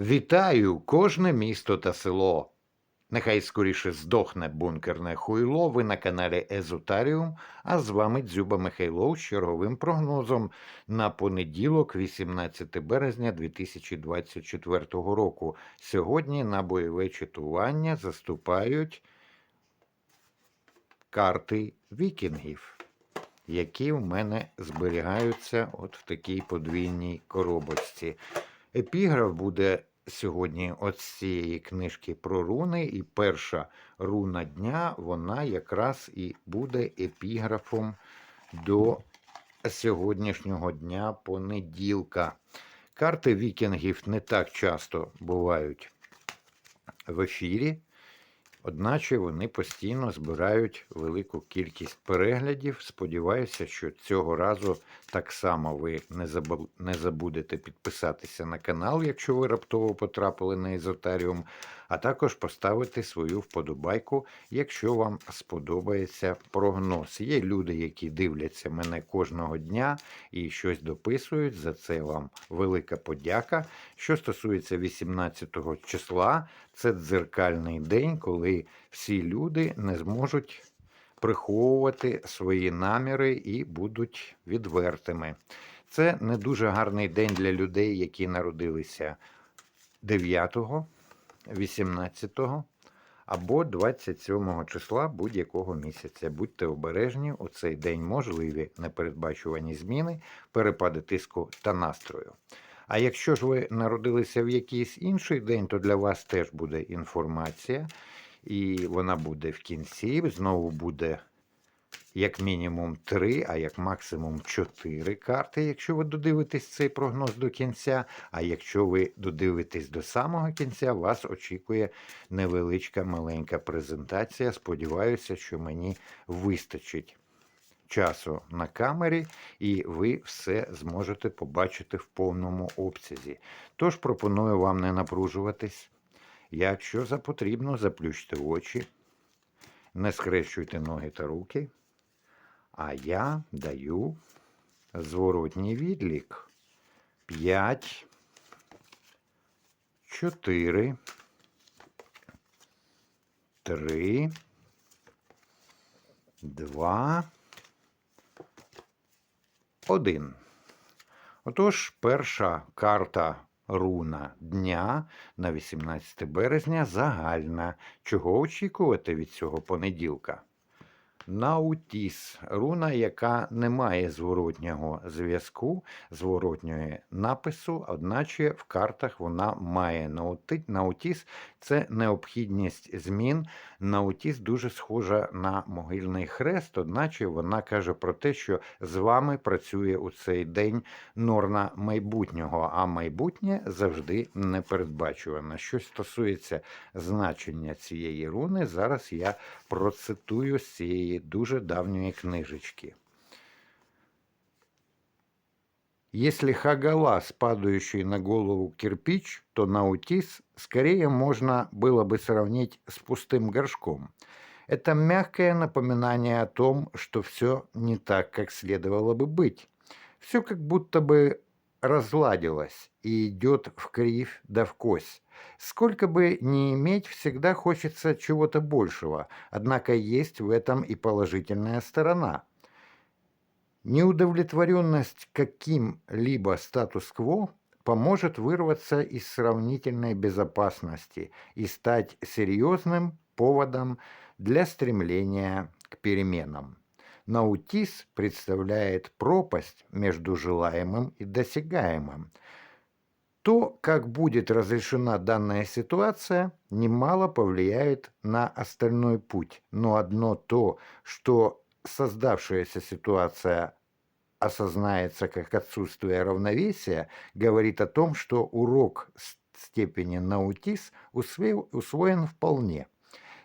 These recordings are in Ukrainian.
Вітаю кожне місто та село. Нехай скоріше здохне бункерне хуйло. Ви на каналі Езотаріум, а з вами Дзюба Михайлов з черговим прогнозом на понеділок, 18 березня 2024 року. Сьогодні на бойове читування заступають карти вікінгів, які в мене зберігаються от в такій подвійній коробочці. Епіграф буде сьогодні от цієї книжки про руни, і перша руна дня, вона якраз і буде епіграфом до сьогоднішнього дня понеділка. Карти вікінгів не так часто бувають в ефірі, одначе вони постійно збирають велику кількість переглядів. Сподіваюся, що цього разу так само ви не забу- не забудете підписатися на канал, якщо ви раптово потрапили на езотаріум, а також поставити свою вподобайку, якщо вам сподобається прогноз. Є люди, які дивляться мене кожного дня і щось дописують. За це вам велика подяка. Що стосується 18 числа, це дзеркальний день, коли всі люди не зможуть приховувати свої наміри і будуть відвертими. Це не дуже гарний день для людей, які народилися 9, 18 або 27 числа будь-якого місяця. Будьте обережні, у цей день можливі непередбачувані зміни, перепади тиску та настрою. А якщо ж ви народилися в якийсь інший день, то для вас теж буде інформація, і вона буде в кінці. Знову буде як мінімум три, а як максимум чотири карти, якщо ви додивитесь цей прогноз до кінця. А якщо ви додивитесь до самого кінця, вас очікує невеличка маленька презентація. Сподіваюся, що мені вистачить часу на камері, і ви все зможете побачити в повному обсязі. Тож пропоную вам не напружуватись. Якщо за потрібно, заплющте очі, не скрещуйте ноги та руки. А я даю зворотній відлік. 5, 4, 3, 2, 1. Отож, перша карта руна дня на 18 березня загальна. Чого очікувати від цього понеділка? Наутіс руна, яка не має зворотнього зв'язку, зворотньої напису, одначе в картах вона має наутіс. Це необхідність змін. Наутіс дуже схожа на могильний хрест, одначе вона каже про те, що з вами працює у цей день норна майбутнього, а майбутнє завжди непередбачуване. Що стосується значення цієї руни, зараз я процитую з цієї дуже давньої книжечки. Если хагалас, падающий на голову кирпич, то наутис скорее можно было бы сравнить с пустым горшком. Это мягкое напоминание о том, что все не так, как следовало бы быть. Все как будто бы разладилось и идет в кривь да в кось. Сколько бы ни иметь, всегда хочется чего-то большего, однако есть в этом и положительная сторона. Неудовлетворенность каким-либо статус-кво поможет вырваться из сравнительной безопасности и стать серьезным поводом для стремления к переменам. Наутис представляет пропасть между желаемым и досягаемым. То, как будет разрешена данная ситуация, немало повлияет на остальной путь. Но одно то, что создавшаяся ситуация осознается как отсутствие равновесия, говорит о том, что урок степени наутис усвоен вполне.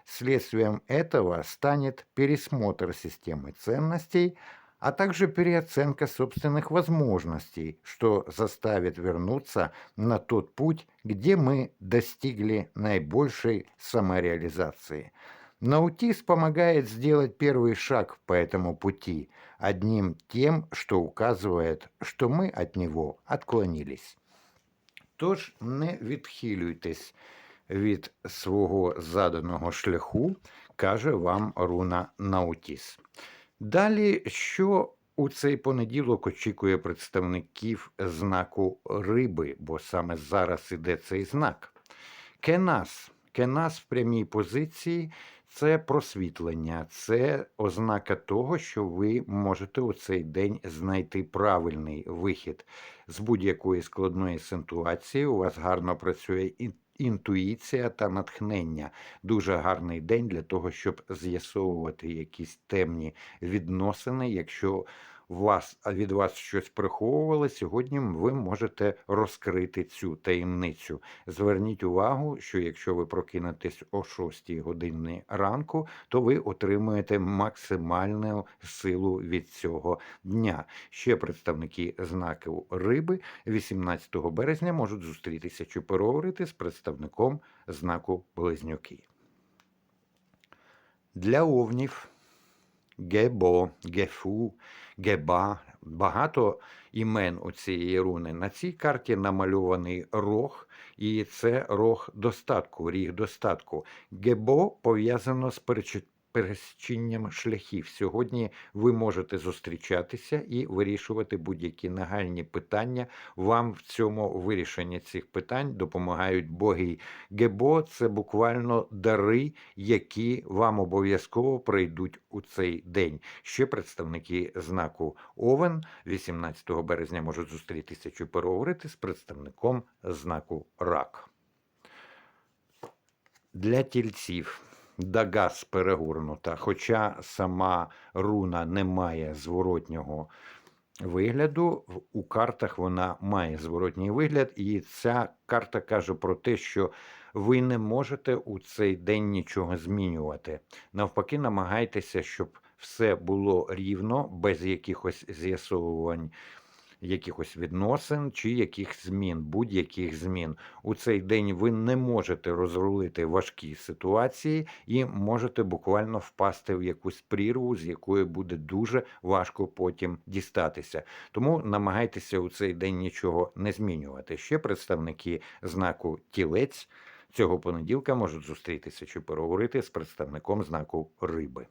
Следствием этого станет пересмотр системы ценностей, а также переоценка собственных возможностей, что заставит вернуться на тот путь, где мы достигли наибольшей самореализации. Наутис помогает сделать первый шаг по этому пути, одним тем, что указывает, что мы от него отклонились. Тож не відхилюйтесь від свого заданого шляху, каже вам руна Наутіс. Далі, що у цей понеділок очікує представників знаку риби, бо саме зараз іде цей знак. Кенас. Кенас в прямій позиції це просвітлення, це ознака того, що ви можете у цей день знайти правильний вихід з будь-якої складної ситуації. У вас гарно працює інтуїція та натхнення. Дуже гарний день для того, щоб з'ясовувати якісь темні відносини. Якщо вас від вас щось приховували, сьогодні ви можете розкрити цю таємницю. Зверніть увагу, що якщо ви прокинетесь о 6 годині ранку, то ви отримуєте максимальну силу від цього дня. Ще представники знаків риби 18 березня можуть зустрітися чи переговорити з представником знаку Близнюки. Для овнів Гебо, Гефу, Геба. Багато імен у цієї руни. На цій карті намальований рог, і це рог достатку, ріг достатку. Гебо пов'язано з переч- пересіченням шляхів. Сьогодні ви можете зустрічатися і вирішувати будь-які нагальні питання. Вам в цьому вирішенні цих питань допомагають боги. Гебо це буквально дари, які вам обов'язково прийдуть у цей день. Ще представники знаку Овен 18 березня можуть зустрітися чи переговорити з представником знаку Рак. Для тільців Дагас перегорнута, хоча сама руна не має зворотнього вигляду, у картах вона має зворотній вигляд, і ця карта каже про те, що ви не можете у цей день нічого змінювати. Навпаки, намагайтеся, щоб все було рівно, без якихось з'ясовувань. Якихось відносин чи яких змін, будь-яких змін у цей день ви не можете розрулити важкі ситуації і можете буквально впасти в якусь прірву, з якої буде дуже важко потім дістатися. Тому намагайтеся у цей день нічого не змінювати. Ще представники знаку тілець цього понеділка можуть зустрітися чи переговорити з представником знаку риби.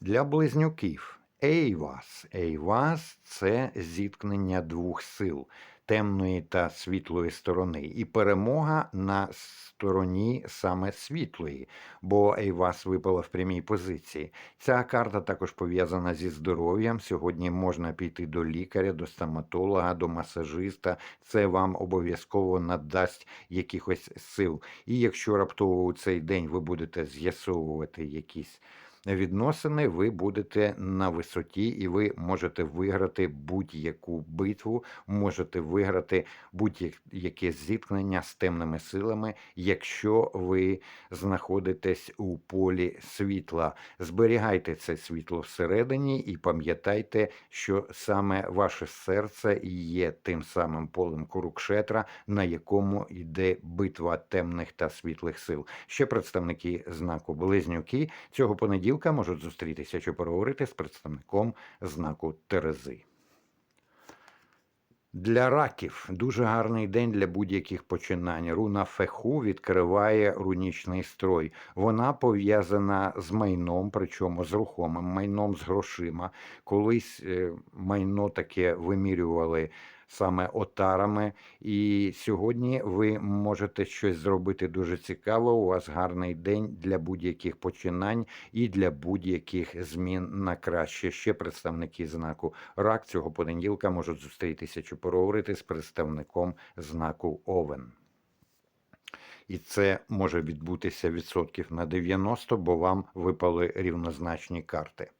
Для близнюків Ейвас. Ейвас це зіткнення двох сил темної та світлої сторони, і перемога на стороні саме світлої, бо Ейвас випала в прямій позиції. Ця карта також пов'язана зі здоров'ям. Сьогодні можна піти до лікаря, до стоматолога, до масажиста. Це вам обов'язково надасть якихось сил. І якщо раптово у цей день ви будете з'ясовувати якісь відносини, ви будете на висоті, і ви можете виграти будь-яку битву, можете виграти будь-яке зіткнення з темними силами, якщо ви знаходитесь у полі світла. Зберігайте це світло всередині і пам'ятайте, що саме ваше серце є тим самим полем Курукшетра, на якому йде битва темних та світлих сил. Ще представники знаку Близнюки цього понеділка можуть зустрітися чи переговорити з представником знаку Терези. Для раків дуже гарний день для будь-яких починань. Руна феху відкриває рунічний строй. Вона пов'язана з майном, причому з рухомим майном, з грошима. Колись е, майно таке вимірювали саме отарами. І сьогодні ви можете щось зробити дуже цікаво. У вас гарний день для будь-яких починань і для будь-яких змін на краще. Ще представники знаку рак цього понеділка можуть зустрітися чи поговорити з представником знаку Овен. І це може відбутися відсотків на 90, бо вам випали рівнозначні карти.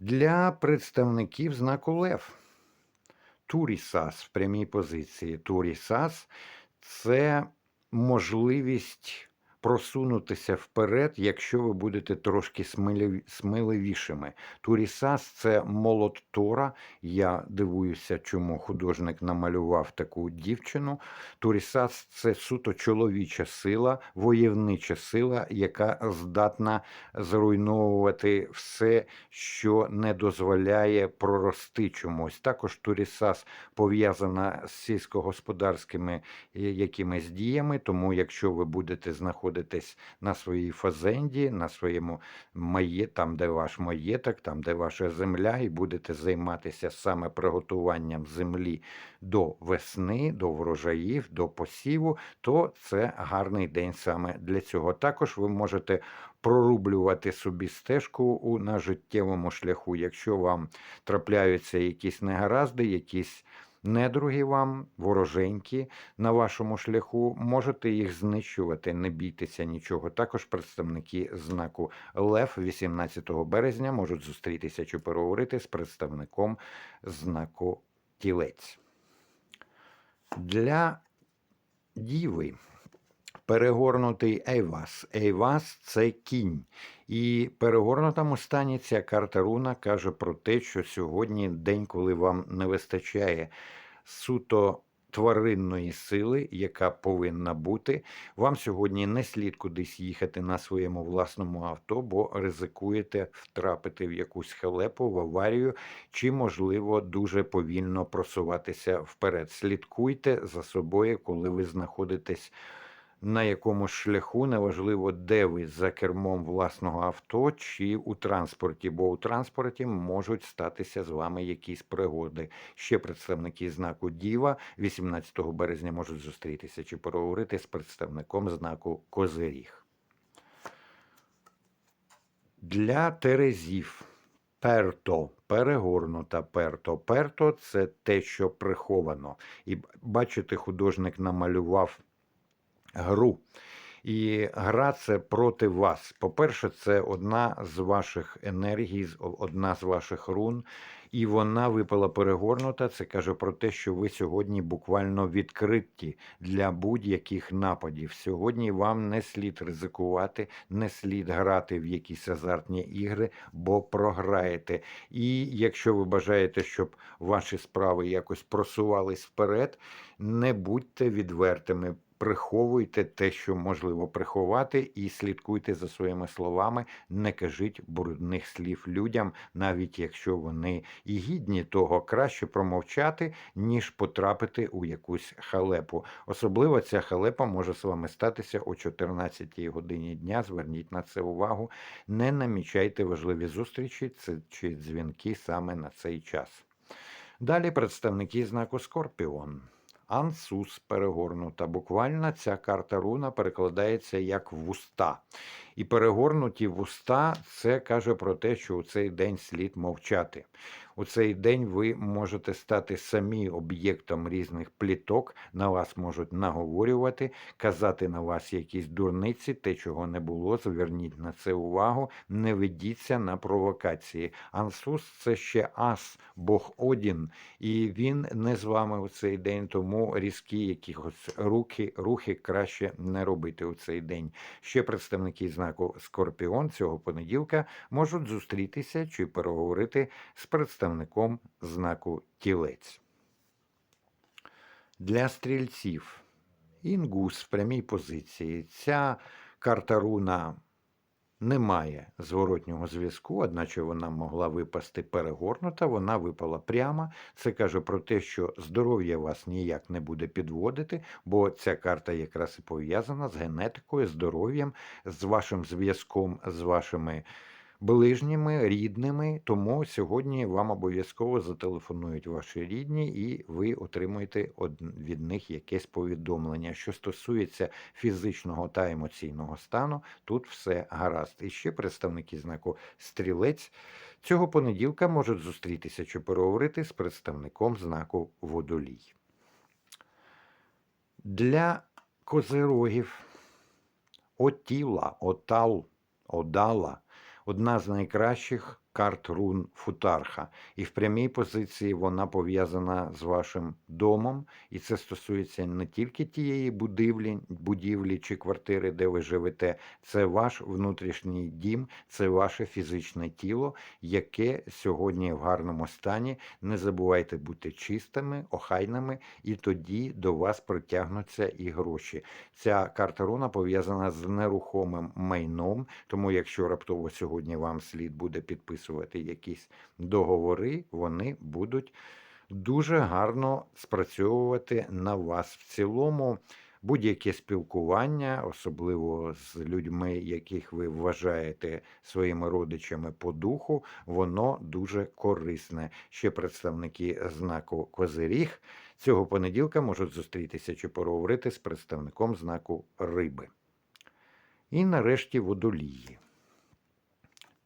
Для представників знаку Лев. Турісас в прямій позиції. Турісас це можливість просунутися вперед, якщо ви будете трошки сміливішими. Турісас це молот Тора. Я дивуюся, чому художник намалював таку дівчину. Турісас це суто чоловіча сила, войовнича сила, яка здатна зруйновувати все, що не дозволяє прорости чомусь. Також Турісас пов'язана з сільськогосподарськими е, якимись діями. Тому, якщо ви будете знаходитись на своїй фазенді, на своєму має, там, де ваш маєток, там, де ваша земля, і будете займатися саме приготуванням землі до весни, до врожаїв, до посіву, то це гарний день саме для цього. Також ви можете прорублювати собі стежку у, на життєвому шляху, якщо вам трапляються якісь негаразди, якісь недруги вам, вороженькі на вашому шляху, можете їх знищувати, не бійтеся нічого. Також представники знаку Лев 18 березня можуть зустрітися чи переговорити з представником знаку Тілець. Для діви перегорнутий Ейвас. Ейвас це кінь. І перегорнутому стані ця карта руна каже про те, що сьогодні день, коли вам не вистачає суто тваринної сили, яка повинна бути. Вам сьогодні не слід кудись їхати на своєму власному авто, бо ризикуєте втрапити в якусь халепу, в аварію, чи, можливо, дуже повільно просуватися вперед. Слідкуйте за собою, коли ви знаходитесь на якомусь шляху, неважливо, де ви за кермом власного авто чи у транспорті, бо у транспорті можуть статися з вами якісь пригоди. Ще представники знаку Діва 18 березня можуть зустрітися чи переговорити з представником знаку Козиріг. Для Терезів. Перто, перегорнута перто. Перто це те, що приховано. І бачите, художник намалював гру. І гра це проти вас. По-перше, це одна з ваших енергій, одна з ваших рун, і вона випала перегорнута. Це каже про те, що ви сьогодні буквально відкриті для будь-яких нападів. Сьогодні вам не слід ризикувати, не слід грати в якісь азартні ігри, бо програєте. І якщо ви бажаєте, щоб ваші справи якось просувались вперед, не будьте відвертими. Приховуйте те, що можливо приховати, і слідкуйте за своїми словами. Не кажіть брудних слів людям, навіть якщо вони і гідні того, краще промовчати, ніж потрапити у якусь халепу. Особливо ця халепа може з вами статися о 14 годині дня. Зверніть на це увагу. Не намічайте важливі зустрічі чи дзвінки саме на цей час. Далі представники знаку Скорпіон. Ансус перегорнута. Буквально ця карта руна перекладається як вуста. І перегорнуті вуста це каже про те, що у цей день слід мовчати. У цей день ви можете стати самі об'єктом різних пліток, на вас можуть наговорювати, казати на вас якісь дурниці, те, чого не було. Зверніть на це увагу, не ведіться на провокації. Ансус це ще ас, Бог Одін, і він не з вами у цей день, тому різкі якихось руки, рухи краще не робити у цей день. Ще представники знаку Скорпіон цього понеділка можуть зустрітися чи переговорити з представником знаку Тілець. Для стрільців інгус в прямій позиції. Ця карта руна не має зворотнього зв'язку, одначе вона могла випасти перегорнута, вона випала прямо. Це каже про те, що здоров'я вас ніяк не буде підводити, бо ця карта якраз і пов'язана з генетикою, здоров'ям, з вашим зв'язком, з вашими ближніми, рідними. Тому сьогодні вам обов'язково зателефонують ваші рідні, і ви отримуєте від них якесь повідомлення. Що стосується фізичного та емоційного стану, тут все гаразд. І ще представники знаку стрілець цього понеділка можуть зустрітися чи переговорити з представником знаку водолій. Для козирогів Отіла, Отал, Одала одна з найкращих карт рун Футарха. І в прямій позиції вона пов'язана з вашим домом, і це стосується не тільки тієї будівлі, будівлі чи квартири, де ви живете, це ваш внутрішній дім, це ваше фізичне тіло, яке сьогодні в гарному стані. Не забувайте бути чистими, охайними, і тоді до вас притягнуться і гроші. Ця карта руна пов'язана з нерухомим майном, тому якщо раптово сьогодні вам слід буде підписувати якісь договори, вони будуть дуже гарно спрацьовувати на вас в цілому. Будь-яке спілкування, особливо з людьми, яких ви вважаєте своїми родичами по духу, воно дуже корисне. Ще представники знаку Козиріг цього понеділка можуть зустрітися чи поговорити з представником знаку Риби. І нарешті водолії.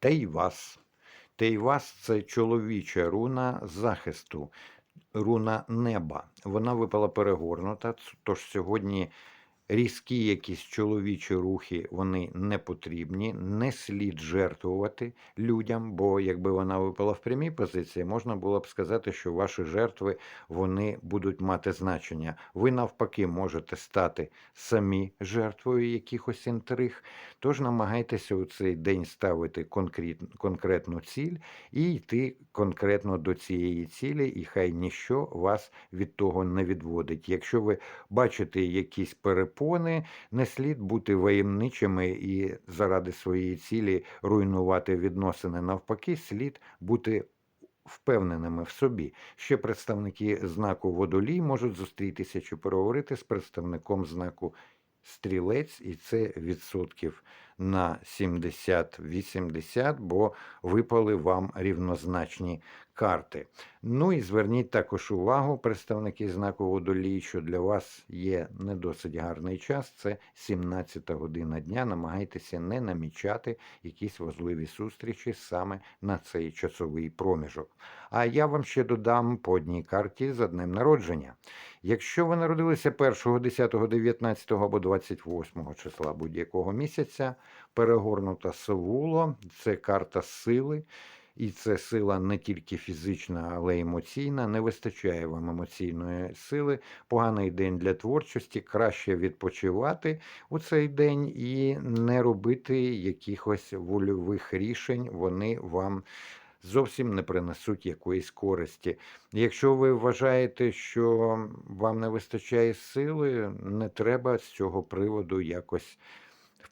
Тейвас. Тейвас це чоловіча руна захисту, руна неба. Вона випала перегорнута, тож сьогодні різкі якісь чоловічі рухи вони не потрібні, не слід жертвувати людям, бо якби вона випала в прямій позиції, можна було б сказати, що ваші жертви вони будуть мати значення. Ви навпаки можете стати самі жертвою якихось інтриг. Тож намагайтеся у цей день ставити конкрет, конкретну ціль і йти конкретно до цієї цілі, і хай ніщо вас від того не відводить. Якщо ви бачите якісь перепони, не слід бути воємничими і заради своєї цілі руйнувати відносини. Навпаки, слід бути. Впевненими в собі, ще представники знаку водолій можуть зустрітися чи переговорити з представником знаку стрілець, і це відсотків на 70-80, бо випали вам рівнозначні карти. Ну і зверніть також увагу, представники знаку водолій, що для вас є не досить гарний час. Це 17 година дня. Намагайтеся не намічати якісь важливі зустрічі саме на цей часовий проміжок. А я вам ще додам по одній карті за днем народження. Якщо ви народилися 1, 10, 19 або 28 числа будь-якого місяця, перегорнута Савуло, це карта сили. І це сила не тільки фізична, але й емоційна. Не вистачає вам емоційної сили. Поганий день для творчості. Краще відпочивати у цей день і не робити якихось вольових рішень. Вони вам зовсім не принесуть якоїсь користі. Якщо ви вважаєте, що вам не вистачає сили, не треба з цього приводу якось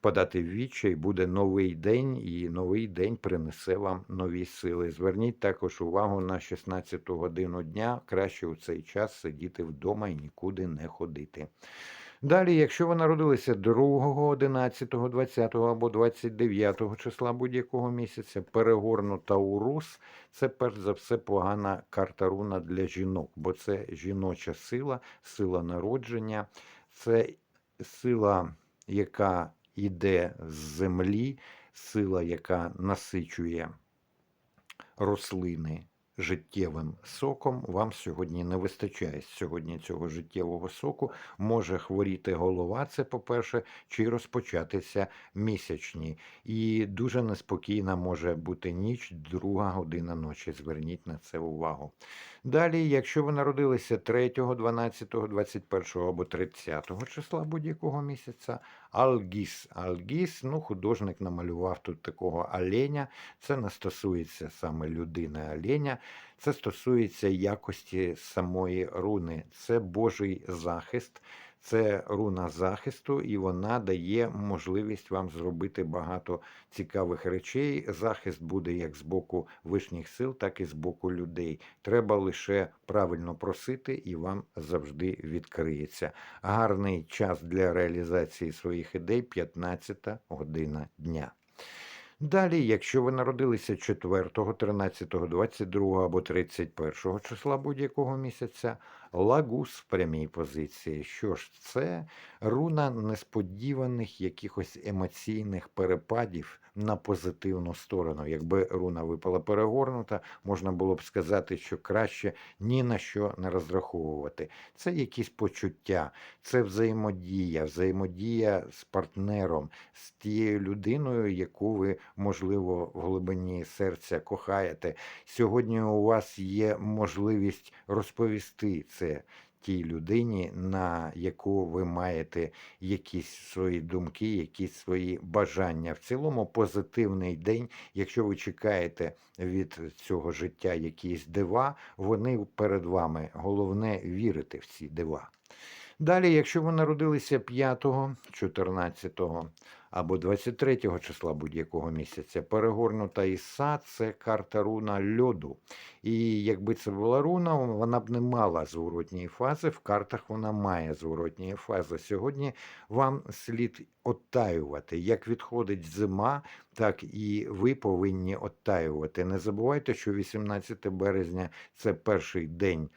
впадати в відчай, буде новий день, і новий день принесе вам нові сили. Зверніть також увагу на 16 годину дня. Краще у цей час сидіти вдома і нікуди не ходити. Далі, якщо ви народилися 2, 11, 20 або 29 числа будь-якого місяця, перегорнута урус, це перш за все погана карта руна для жінок, бо це жіноча сила, сила народження, це сила, яка йде з землі, сила, яка насичує рослини життєвим соком. Вам сьогодні не вистачає сьогодні цього життєвого соку. Може хворіти голова, це по-перше, чи розпочатися місячні. І дуже неспокійна може бути ніч, друга година ночі. Зверніть на це увагу. Далі, якщо ви народилися 3, 12, 21 або 30 числа будь-якого місяця, Алгіс. Алгіс, ну, художник намалював тут такого оленя. Це не стосується саме людини оленя, це стосується якості самої руни. Це Божий захист. Це руна захисту, і вона дає можливість вам зробити багато цікавих речей. Захист буде як з боку вишніх сил, так і з боку людей. Треба лише правильно просити, і вам завжди відкриється. Гарний час для реалізації своїх ідей 15 година дня. Далі, якщо ви народилися 4, 13, 22 або 31 числа будь-якого місяця, Лагус в прямій позиції. Що ж, це руна несподіваних якихось емоційних перепадів на позитивну сторону. Якби руна випала перегорнута, можна було б сказати, що краще ні на що не розраховувати. Це якісь почуття, це взаємодія, взаємодія з партнером, з тією людиною, яку ви, можливо, в глибині серця кохаєте. Сьогодні у вас є можливість розповісти це тій людині, на яку ви маєте якісь свої думки, якісь свої бажання. В цілому позитивний день, якщо ви чекаєте від цього життя якісь дива, вони перед вами. Головне вірити в ці дива. Далі, якщо ви народилися 5, 14 або 23 числа будь-якого місяця, перегорнута іса це карта руна льоду. І якби це була руна, вона б не мала зворотньої фази. В картах вона має зворотні фази. Сьогодні вам слід оттаювати. Як відходить зима, так і ви повинні оттаювати. Не забувайте, що 18 березня це перший день.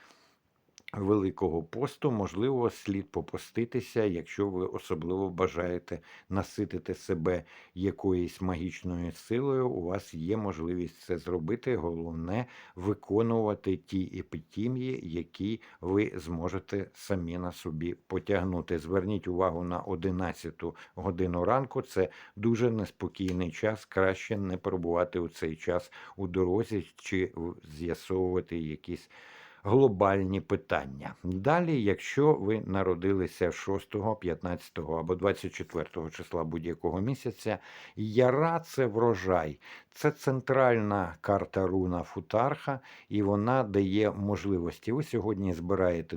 Великого посту, можливо, слід попуститися, якщо ви особливо бажаєте наситити себе якоюсь магічною силою. У вас є можливість це зробити. Головне виконувати ті епітімії, які ви зможете самі на собі потягнути. Зверніть увагу на 11 годину ранку. Це дуже неспокійний час. Краще не перебувати у цей час у дорозі чи з'ясовувати якісь глобальні питання. Далі, якщо ви народилися 6, 15 або 24 числа будь-якого місяця, яра це врожай. Це центральна карта руна Футарха, і вона дає можливості. Ви сьогодні збираєте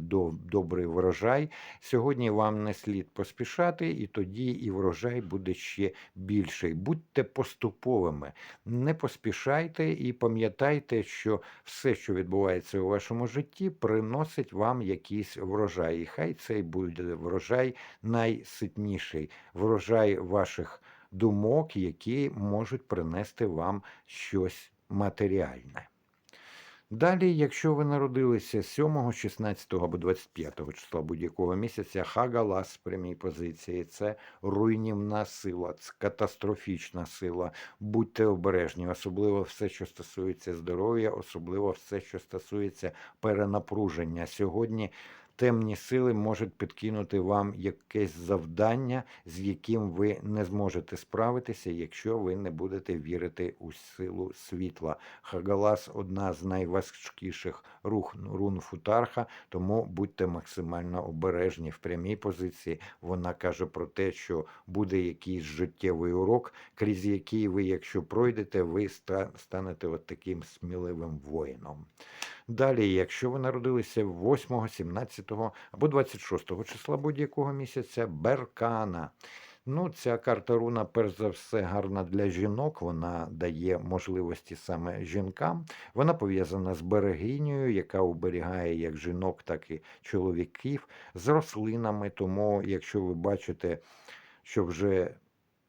добрий врожай. Сьогодні вам не слід поспішати, і тоді і врожай буде ще більший. Будьте поступовими, не поспішайте і пам'ятайте, що все, що відбувається у вашому житті, приносить вам якийсь врожай. І хай цей буде врожай найситніший, врожай ваших думок, які можуть принести вам щось матеріальне. Далі, якщо ви народилися 7, 16 або 25 числа будь-якого місяця, хагалас в прямій позиції це руйнівна сила, це катастрофічна сила. Будьте обережні, особливо все, що стосується здоров'я, особливо все, що стосується перенапруження. Сьогодні темні сили можуть підкинути вам якесь завдання, з яким ви не зможете справитися, якщо ви не будете вірити у силу світла. Хагалас одна з найважкіших рух рун футарха, тому будьте максимально обережні в прямій позиції. Вона каже про те, що буде якийсь життєвий урок, крізь який ви, якщо пройдете, ви станете от таким сміливим воїном. Далі, якщо ви народилися 8, 17 або 26 числа будь-якого місяця, Беркана. Ну, Ця карта руна, перш за все, гарна для жінок. Вона дає можливості саме жінкам. Вона пов'язана з берегинею, яка оберігає як жінок, так і чоловіків, з рослинами. Тому, якщо ви бачите, що вже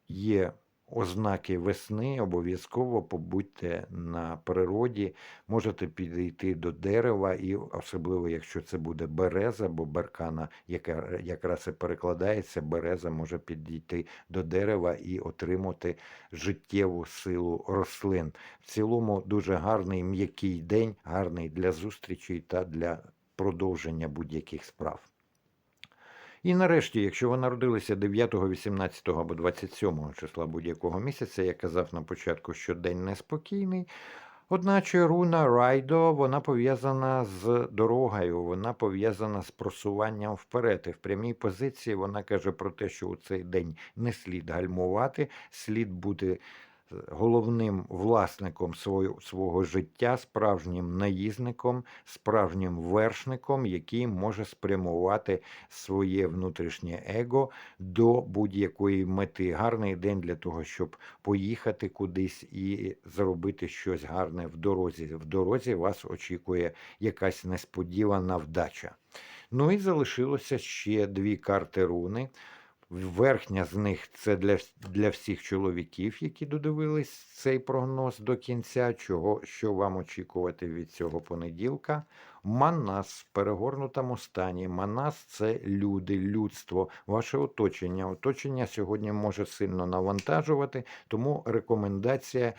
є ознаки весни, обов'язково побудьте на природі, можете підійти до дерева, і особливо, якщо це буде береза, бо беркана, яка якраз і перекладається, береза може підійти до дерева і отримати життєву силу рослин. В цілому дуже гарний м'який день, гарний для зустрічей та для продовження будь-яких справ. І нарешті, якщо ви народилися 9, 18 або 27 числа будь-якого місяця, я казав на початку, що день неспокійний. Одначе руна Райдо вона пов'язана з дорогою, вона пов'язана з просуванням вперед. І в прямій позиції вона каже про те, що у цей день не слід гальмувати, слід бути головним власником свого, життя, справжнім наїзником, справжнім вершником, який може спрямувати своє внутрішнє его до будь-якої мети. Гарний день для того, щоб поїхати кудись і зробити щось гарне в дорозі. В дорозі вас очікує якась несподівана вдача. Ну і залишилося ще дві карти руни. Верхня з них це для, для всіх чоловіків, які додивились цей прогноз до кінця, чого, що вам очікувати від цього понеділка. Манас в перегорнутому стані. Манас це люди, людство, ваше оточення. Оточення сьогодні може сильно навантажувати, тому рекомендація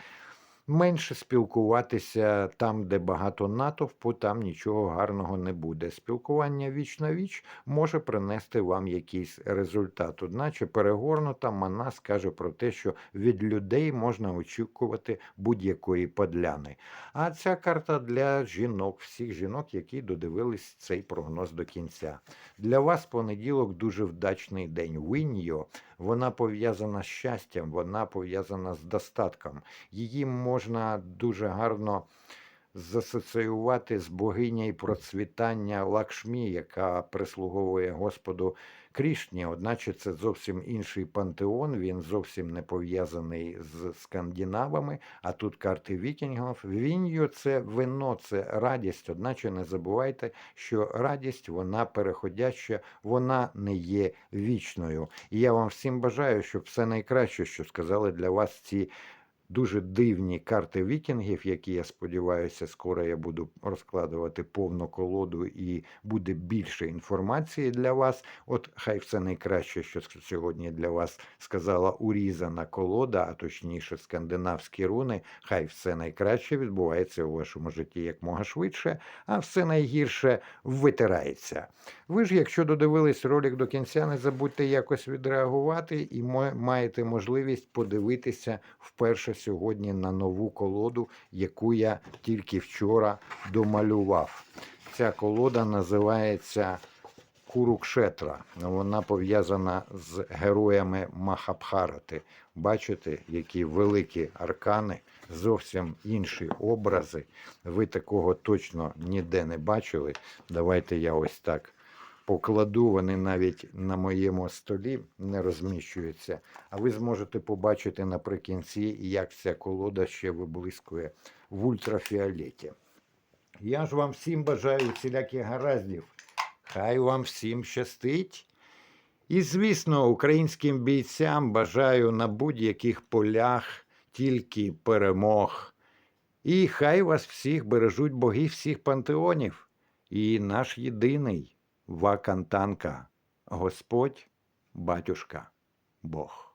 менше спілкуватися там, де багато натовпу, там нічого гарного не буде. Спілкування віч на віч може принести вам якийсь результат. Одначе перегорнута мана скаже про те, що від людей можна очікувати будь-якої подляни. А ця карта для жінок, всіх жінок, які додивились цей прогноз до кінця. Для вас понеділок дуже вдачний день. Виньо, вона пов'язана з щастям, вона пов'язана з достатком. Її можна дуже гарно засоціювати з богинею процвітання Лакшмі, яка прислуговує Господу Крішні. Одначе це зовсім інший пантеон, він зовсім не пов'язаний з скандинавами. А тут карти вікінгів. Віньо це вино, це радість. Одначе не забувайте, що радість вона переходяща, вона не є вічною. І я вам всім бажаю, щоб все найкраще, що сказали для вас ці дуже дивні карти вікінгів, які я сподіваюся, скоро я буду розкладувати повну колоду і буде більше інформації для вас. От хай все найкраще, що сьогодні для вас сказала урізана колода, а точніше скандинавські руни. Хай все найкраще відбувається у вашому житті якмога швидше, а все найгірше витирається. Ви ж, якщо додивились ролик до кінця, не забудьте якось відреагувати і маєте можливість подивитися вперше сьогодні на нову колоду, яку я тільки вчора домалював. Ця колода називається Курукшетра. Вона пов'язана з героями Махабхарати. Бачите, які великі аркани, зовсім інші образи. Ви такого точно ніде не бачили. Давайте я ось так покладу. Вони навіть на моєму столі не розміщуються. А ви зможете побачити наприкінці, як ця колода ще виблискує в ультрафіолеті. Я ж вам всім бажаю всіляких гараздів. Хай вам всім щастить. І, звісно, українським бійцям бажаю на будь-яких полях тільки перемог. І хай вас всіх бережуть боги всіх пантеонів. І наш єдиний Вакантанка, Господь, батюшка, Бог.